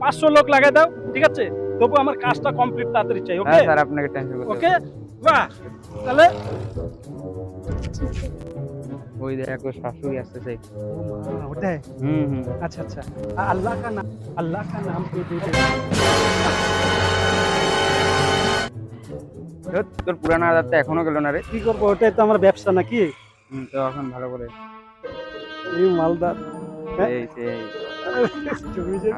পাঁচশো লোক লাগাই দাও ঠিক আছে? তবু আমার কাজটা কমপ্লিট তাড়াতাড়ি চাই হ্যাঁ, ওকে স্যার আপনাকে টেনশন ওকে বাহ! তাহলে ওই দেখো শাশুড়ি আসতে চাই ওটাই? হুম হুম। আচ্ছা আচ্ছা। আল্লাহ কা নাম আল্লাহ কা নাম পে তোর পুরানো আদারটা এখনও গেল না রে। কি করব ওটাই তো আমার ব্যবসা নাকি? হুম তো এখন ভালো করে। এই মালদার হ্যাঁ? এই সেই। জমি যে-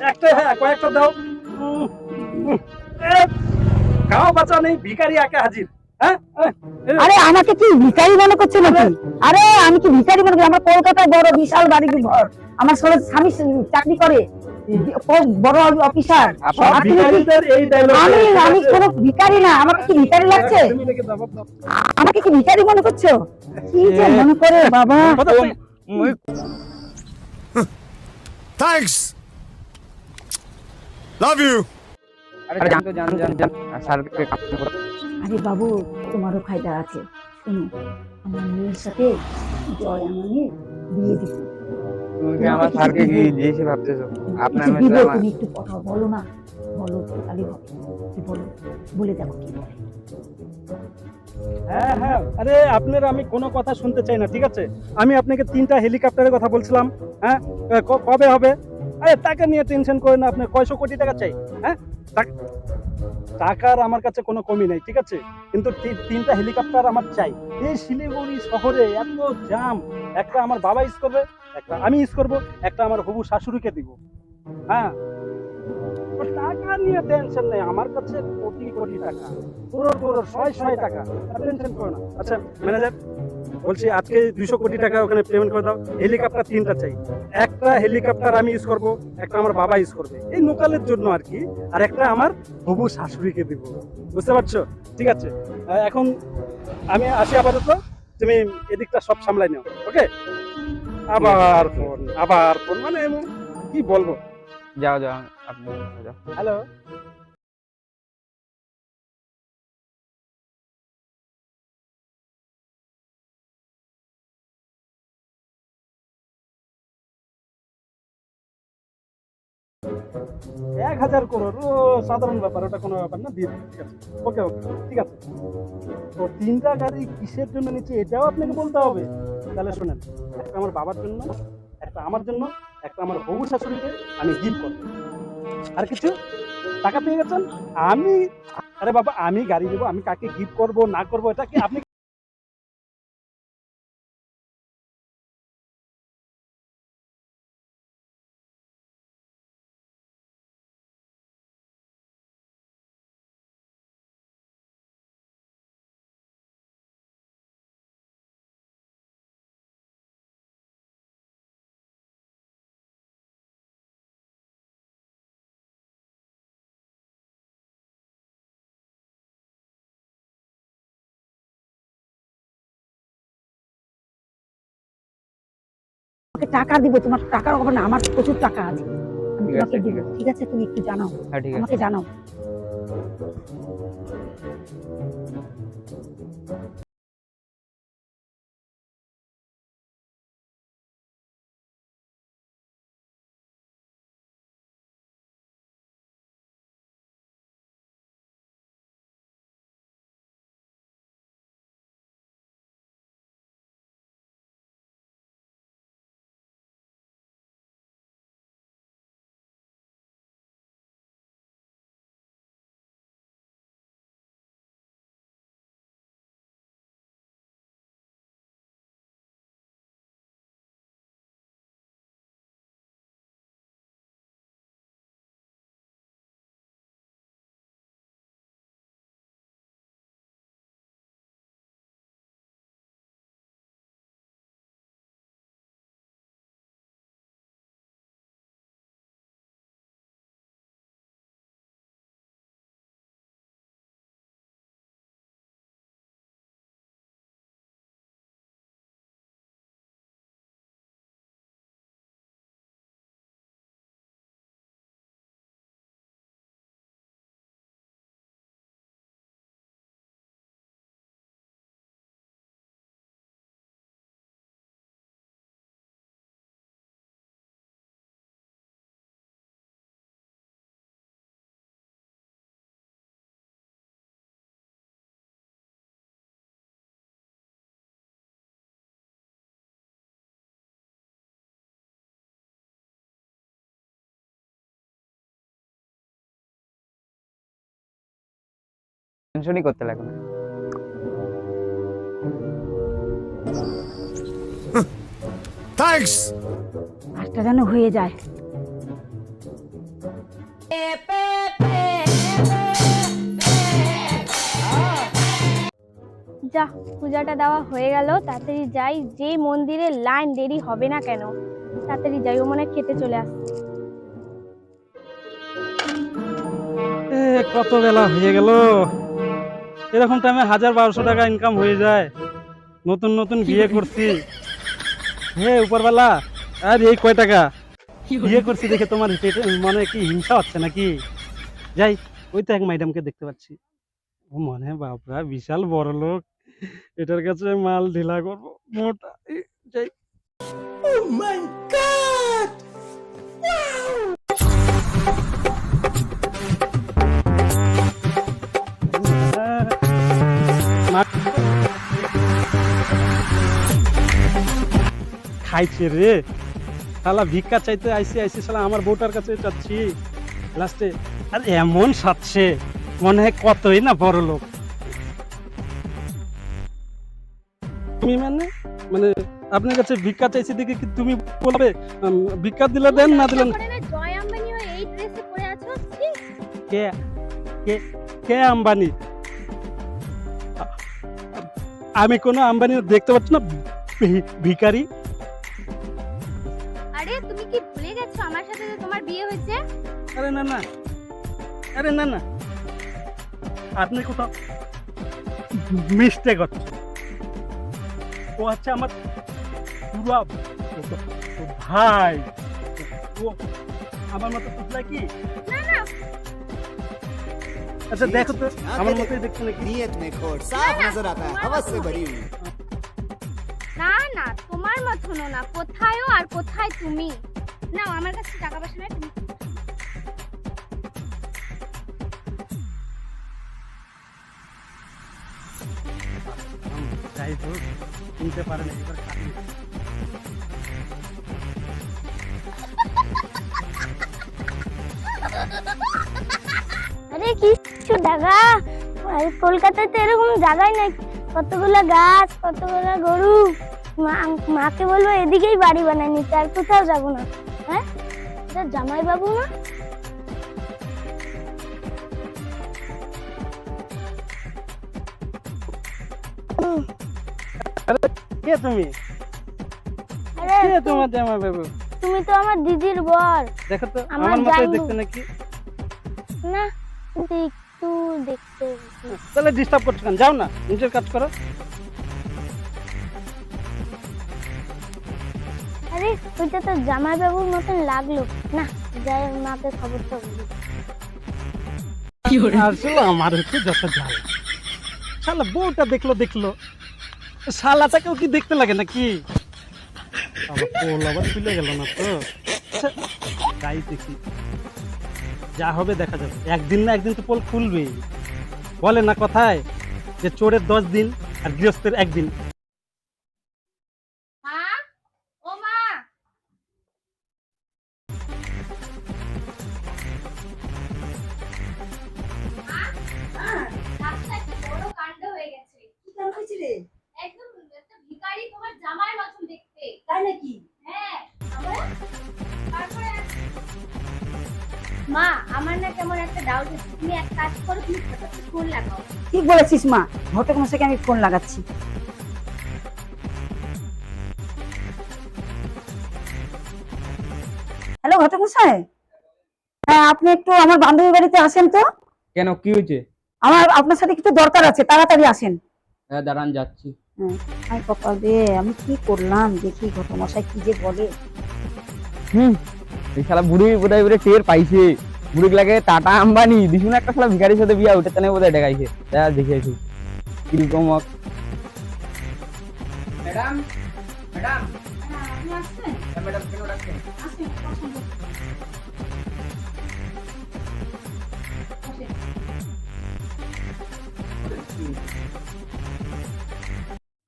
একটা হ্যাঁ কয়েকটা দাও। উম, উম, এ, গাও বাঁচা নেই ভিখারি একা হাজির। হ্যাঁ আরে আমাকে কি ভিখারি মনে করছ নাকি? আরে। আমি কি ভিখারি মনে করি? আমার কলকাতায় বড় বিশাল বাড়ি ঘর। আমার ছোট স্বামী চাকরি করে। বড় অফিসার। সব আপনি কি- ভিখারিদের এই ডায়লগ আমি আমি কোনো ভিখারি না। আমাকে কি ভিখারি লাগছে? আমাকে কি ভিখারি মনে করছ? কি যে মনে করে বাবা? Love you. আরে জান তো জান জান জান। আর স্যারকে। আরে বাবু তোমারও ফায়দা আছে। শোনো আমার মেয়ের সাথে জয় আমার মেয়ে বিয়ে দিচ্ছি তুমি কি আমার স্যারকে কি দিয়েছি ভাবতেছো। আপনার মেয়ে তুমি একটু কথা বলো না। বলো তাহলে হবে কি বলো? বলে দেখো কি বলে। হ্যাঁ হ্যাঁ। আরে আপনার আমি কোনো কথা শুনতে চাই না ঠিক আছে? আমি আপনাকে তিনটা হেলিকপ্টারের কথা বলছিলাম। হ্যাঁ? কবে হবে? আরে, টাকা নিয়ে টেনশন করেন না, আপনার কয়শো কোটি টাকা চাই হ্যাঁ? টাকার আমার কাছে কোনো কমি নাই, ঠিক আছে? কিন্তু তিনটা হেলিকপ্টার আমার চাই। এই শিলিগুড়ি শহরে এত জাম একটা আমার বাবা ইউজ করবে, একটা আমি ইউজ করব, একটা আমার হবু শাশুড়িকে দিব। হ্যাঁ? টাকা নিয়ে টেনশন নেই, আমার কাছে কোটি কোটি টাকা। করোড় করোড় ছয় ছয় টাকা। টেনশন করো না। আচ্ছা ম্যানেজার বলছি আজকে দুইশো কোটি টাকা ওখানে পেমেন্ট করে দাও। হেলিকপ্টার তিনটা চাই। একটা হেলিকপ্টার আমি ইউজ করব একটা আমার বাবা ইউজ করবে। এই লোকালের জন্য আর কি আর একটা আমার হবু শাশুড়িকে দিব। বুঝতে পারছ? ঠিক আছে। এখন আমি আসি আপাতত। তুমি এদিকটা সব সামলাই নাও ওকে? আবার ফোন আবার ফোন মানে কি বলব? যাও যাও আপনি যাও হ্যালো এক হাজার করোড়। ও, সাধারণ ব্যাপার, ওটা কোনো ব্যাপার না, দিয়ে ওকে ওকে, ঠিক আছে। তো তিনটা গাড়ি কিসের জন্য নিচ্ছে, এটাও আপনাকে বলতে হবে। তাহলে শোনেন, একটা আমার বাবার জন্য, একটা আমার জন্য, একটা আমার হবু শাশুড়িকে আমি গিফট করব। আর কিছু? টাকা পেয়ে গেছেন? আমি, আরে বাবা, আমি গাড়ি দেবো, আমি কাকে গিফট করব, না করব, এটা কি আপনি তোমাকে টাকা দিব তোমার টাকা হবে না আমার প্রচুর টাকা আছে। আমি ঠিক আছে, তোমাকে দিব ঠিক আছে। তুমি একটু জানাও। হ্যাঁ আমাকে জানাও। টেনশনই করতে লাগে না। Thanks. কাজটা যেন হয়ে যায়। যা পূজাটা দেওয়া হয়ে গেল তাড়াতাড়ি যাই। যে মন্দিরে লাইন দেরি হবে না কেন তাড়াতাড়ি যাই ও মনে হয় খেতে চলে আসছে। এ কত বেলা হয়ে গেল? এরকম টাইমে হাজার বারোশো টাকা ইনকাম হয়ে যায়। নতুন নতুন বিয়ে করছি। হে উপরবেলা আর এই কয় টাকা? বিয়ে করছি দেখে তোমার মনে কি হিংসা হচ্ছে নাকি? যাই ওই তো এক ম্যাডামকে দেখতে পাচ্ছি। ও মনে হয় বাপরা বিশাল বড় লোক। এটার কাছে মাল ঢিলা করব মোটা। যাই। Oh my god! খাইছে রে। শালা ভিক্ষা চাইতে আইসি আইসি শালা আমার বউটার কাছে চাচ্ছি লাস্টে আর এমন সাচ্ছে মনে হয় কতই না বড় লোক। তুমি মানে মানে আপনার কাছে ভিক্ষা চাইছি দেখে কি তুমি বলবে ভিক্ষা দিলে দেন না দিলেন জয় আম্বানি এই ড্রেসে পরে আছো ছি! কে কে কে আম্বানি? আমি কোনো আম্বানি দেখতে পাচ্ছি না ভি- আরে না না। আরে না না। আপনি কোথাও মিস্টেক হচ্ছে ও হচ্ছে আমার পুরা ভাই। ও আমার মতো পুতলা কি? আচ্ছা দেখো তো আমার মতোই দেখতে নাকি? নিয়ত মে খোর সাফ নজর আতা হ্যায় হাওয়া সে ভরি হুই না না তোমার মত না কোথায় আর কোথায় তুমি? নাও আমার কাছে টাকা পয়সা নাই তুমি যাই হোক কিনতে পারে না এবার আরে কিছু জায়গা? আর কলকাতায় তো এরকম জায়গায় নাই। কতগুলো গাছ, কতগুলো গরু। মাকে বলব এদিকেই বাড়ি বানাই নিতে আর কোথাও যাব না। হ্যাঁ? জামাই বাবু না কে তুমি? কে তোমার জামা বাবু? তুমি তো আমার দিদির বর। দেখো তো আমার। দেখতে নাকি? না একটু দেখতে তাহলে ডিস্টার্ব করছ কেন? যাও না নিজের কাজ করো। আরে ওইটা তো জামাই বাবুর মতন লাগল। না যাই মাকে খবরটা বলি। আসলে আমার হচ্ছে যত ঝাল শালা বউটা দেখল দেখল। শালাটাকেও কি দেখতে লাগে নাকি? পোল আবার খুলে গেল না তো। দেখি। যা হবে দেখা যাবে। একদিন না একদিন তো পোল খুলবেই। বলে না কথায় যে চোরের দশ দিন আর গৃহস্থের একদিন। মা আমার না কেমন একটা ডাউট হচ্ছে। তুমি এক কাজ করো তুমি ফোন লাগাও। ঠিক বলেছিস মা? ঘটক মশাইকে আমি ফোন লাগাচ্ছি। হ্যালো ঘটক মশাই? হ্যাঁ আপনি একটু আমার বান্ধবী বাড়িতে আসেন তো? কেন? কি হয়েছে? আমার আপনার সাথে কিছু দরকার আছে তাড়াতাড়ি আসেন। হ্যাঁ দাঁড়ান যাচ্ছি। হ্যাঁ। আমি কপাল রে আমি কি করলাম? দেখি ঘটক মশাই কি যে বলে। হুম। এই শালা বুড়ি বোধহয় বোধহয় টের পাইছে। বুড়ি লাগে টাটা আম্বানি দিছু না একটা শালা ভিখারির সাথে বিয়া ওটা তেনে বোধহয় দেখে কীরকম হোক ম্যাডাম ম্যাডাম। আপনি আসছেন? ম্যাডাম কেন ডাকছেন? আসেন আসেন।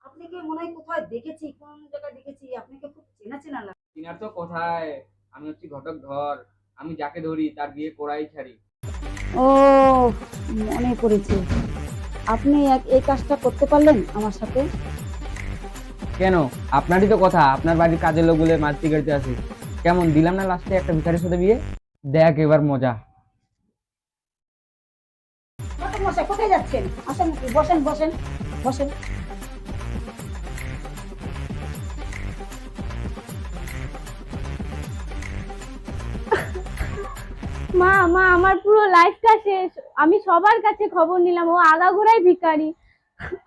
আপনাকে মনে হয় কোথায় দেখেছি কোন জায়গায় দেখেছি আপনাকে খুব চেনা চেনা লাগে। চিনার তো কোথায়? আমি হচ্ছি ঘটক ধর আমি যাকে ধরি তার বিয়ে করাই ছাড়ি। ও মনে পড়েছে। আপনি এক- এই কাজটা করতে পারলেন আমার সাথে? কেন? আপনারই তো কথা আপনার বাড়ির কাজের লোকগুলো মাছ শিকারিতে আছে কেমন দিলাম না লাস্টে একটা ভিখারির সাথে বিয়ে? দেখ এবার মজা। মশাই কোথায় যাচ্ছেন? আসেন বসেন বসেন বসেন। মা মা আমার পুরো লাইফটা শেষ। আমি সবার কাছে খবর নিলাম ও আগাগোড়াই ভিখারি।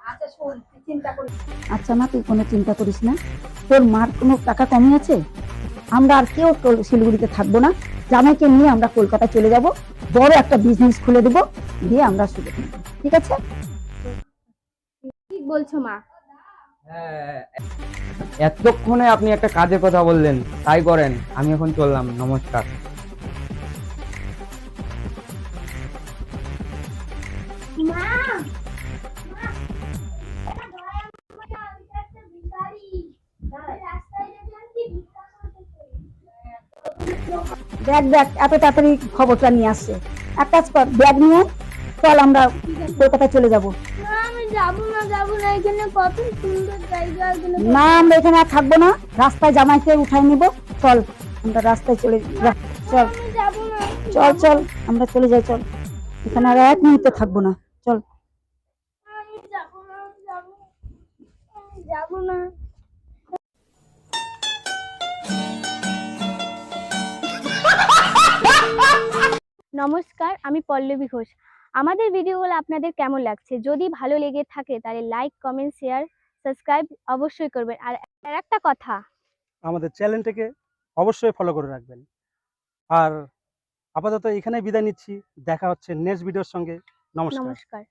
আচ্ছা শোন তুই চিন্তা করিস আচ্ছা মা তুই কোনো চিন্তা করিস না। তোর মার কোনো টাকা কমই আছে? আমরা আর কেউ শিলিগুড়িতে থাকব না। জামাইকে নিয়ে আমরা কলকাতায় চলে যাব। বড় একটা বিজনেস খুলে দেব। দিয়ে আমরা শুরু করব। ঠিক আছে? ঠিক বলছো মা। হ্যাঁ, এতক্ষণে আপনি একটা কাজের কথা বললেন। তাই করেন। আমি এখন চললাম। নমস্কার। দেখ দেখ এত তাড়াতাড়ি খবরটা নিয়ে আসছে। এক কাজ কর ব্যাগ নিয়ে চল আমরা কলকাতায় চলে যাব। না আমরা এখানে আর থাকব না রাস্তায় জামাইকে উঠাই নিব চল আমরা রাস্তায় চলে চল। চল চল আমরা চলে যাই চল। এখানে আর এক মুহূর্তে থাকব না চল। যাব না। নমস্কার আমি পল্লবী ঘোষ। আমাদের ভিডিওগুলো আপনাদের কেমন লাগছে? যদি ভালো লেগে থাকে তাহলে লাইক কমেন্ট শেয়ার সাবস্ক্রাইব অবশ্যই করবেন। আর আর একটা কথা। আমাদের চ্যানেলটাকে অবশ্যই ফলো করে রাখবেন। আর আপাতত এখানে বিদায় নিচ্ছি। দেখা হচ্ছে নেক্সট ভিডিওর সঙ্গে। নমস্কার। নমস্কার।